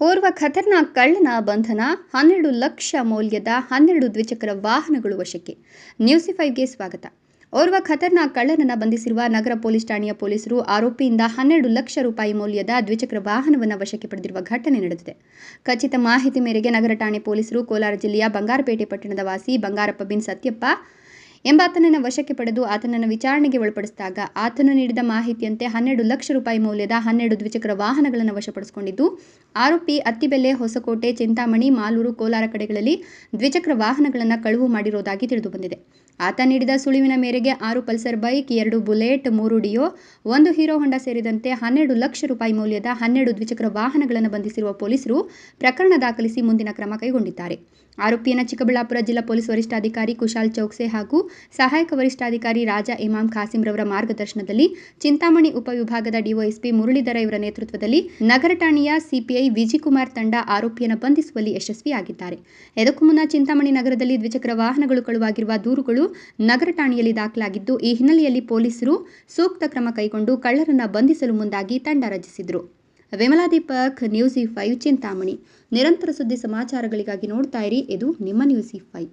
ಓರ್ವ ಖತರ್ನಾಕ್ ಕಳ್ಳನ ಬಂಧನ ಹನ್ನೆರಡು ಲಕ್ಷ ಮೌಲ್ಯದ ಹನ್ನೆರಡು ದ್ವಿಚಕ್ರ ವಾಹನಗಳು ವಶಕ್ಕೆ. ನ್ಯೂಸಿ ಫೈವ್ಗೆ ಸ್ವಾಗತ. ಓರ್ವ ಖತರ್ನಾಕ್ ಕಳ್ಳನನ್ನು ಬಂಧಿಸಿರುವ ನಗರ ಪೊಲೀಸ್ ಠಾಣೆಯ ಪೊಲೀಸರು ಆರೋಪಿಯಿಂದ ಹನ್ನೆರಡು ಲಕ್ಷ ರೂಪಾಯಿ ಮೌಲ್ಯದ ದ್ವಿಚಕ್ರ ವಾಹನವನ್ನು ವಶಕ್ಕೆ ಪಡೆದಿರುವ ಘಟನೆ ನಡೆದಿದೆ. ಖಚಿತ ಮಾಹಿತಿ ಮೇರೆಗೆ ನಗರ ಠಾಣೆ ಪೊಲೀಸರು ಕೋಲಾರ ಜಿಲ್ಲೆಯ ಬಂಗಾರಪೇಟೆ ಪಟ್ಟಣದ ವಾಸಿ ಬಂಗಾರಪ್ಪ ಬಿನ್ ಸತ್ಯಪ್ಪ ಎಂಬಾತನನ್ನು ವಶಕ್ಕೆ ಪಡೆದು ಆತನನ್ನು ವಿಚಾರಣೆಗೆ ಒಳಪಡಿಸಿದಾಗ ಆತನು ನೀಡಿದ ಮಾಹಿತಿಯಂತೆ ಹನ್ನೆರಡು ಲಕ್ಷ ರೂಪಾಯಿ ಮೌಲ್ಯದ ಹನ್ನೆರಡು ದ್ವಿಚಕ್ರ ವಾಹನಗಳನ್ನು ವಶಪಡಿಸಿಕೊಂಡಿದ್ದು, ಆರೋಪಿ ಅತ್ತಿಬೆಲೆ ಹೊಸಕೋಟೆ, ಚಿಂತಾಮಣಿ, ಮಾಲೂರು, ಕೋಲಾರ ಕಡೆಗಳಲ್ಲಿ ದ್ವಿಚಕ್ರ ವಾಹನಗಳನ್ನು ಕಳುವು ಮಾಡಿರುವುದಾಗಿ ತಿಳಿದುಬಂದಿದೆ. ಆತ ನೀಡಿದ ಸುಳಿವಿನ ಮೇರೆಗೆ ಆರು ಪಲ್ಸರ್ ಬೈಕ್, ಎರಡು ಬುಲೆಟ್, ಮೂರು ಡಿಯೋ, ಒಂದು ಹೀರೋ ಹೊಂಡಾ ಸೇರಿದಂತೆ ಹನ್ನೆರಡು ಲಕ್ಷ ರೂಪಾಯಿ ಮೌಲ್ಯದ ಹನ್ನೆರಡು ದ್ವಿಚಕ್ರ ವಾಹನಗಳನ್ನು ಬಂಧಿಸಿರುವ ಪೊಲೀಸರು ಪ್ರಕರಣ ದಾಖಲಿಸಿ ಮುಂದಿನ ಕ್ರಮ ಕೈಗೊಂಡಿದ್ದಾರೆ. ಆರೋಪಿಯನ್ನು ಚಿಕ್ಕಬಳ್ಳಾಪುರ ಜಿಲ್ಲಾ ಪೊಲೀಸ್ ವರಿಷ್ಠಾಧಿಕಾರಿ ಕುಶಾಲ್ ಚೌಕ್ಸೆ ಹಾಗೂ ಸಹಾಯಕ ವರಿಷ್ಠಾಧಿಕಾರಿ ರಾಜಾ ಇಮಾಮ್ ಖಾಸಿಂ ರವರ ಮಾರ್ಗದರ್ಶನದಲ್ಲಿ ಚಿಂತಾಮಣಿ ಉಪವಿಭಾಗದ ಡಿವೈಎಸ್ಪಿ ಮುರಳೀಧರ ಇವರ ನೇತೃತ್ವದಲ್ಲಿ ನಗರ ಠಾಣೆಯ ಸಿಪಿಐ ವಿಜಿಕುಮಾರ್ ತಂಡ ಆರೋಪಿಯನ್ನು ಬಂಧಿಸುವಲ್ಲಿ ಯಶಸ್ವಿಯಾಗಿದ್ದಾರೆ. ಇದಕ್ಕೂ ಮುನ್ನ ಚಿಂತಾಮಣಿ ನಗರದಲ್ಲಿ ದ್ವಿಚಕ್ರ ವಾಹನಗಳು ಕಳುವಾಗಿರುವ ದೂರುಗಳು ನಗರ ಠಾಣೆಯಲ್ಲಿ ದಾಖಲಾಗಿದ್ದು, ಈ ಹಿನ್ನೆಲೆಯಲ್ಲಿ ಪೊಲೀಸರು ಸೂಕ್ತ ಕ್ರಮ ಕೈಗೊಂಡು ಕಳ್ಳರನ್ನು ಬಂಧಿಸಲು ಮುಂದಾಗಿ ತಂಡ ರಚಿಸಿದರು. Vimala Deepak, news five, Chintamani. ನಿರಂತರ ಸುದ್ದಿ ಸಮಾಚಾರಗಳಿಗಾಗಿ ನೋಡ್ತಾ ಇರಿ. ಇದು ನಿಮ್ಮ ನ್ಯೂಸ್ ಫೈವ್.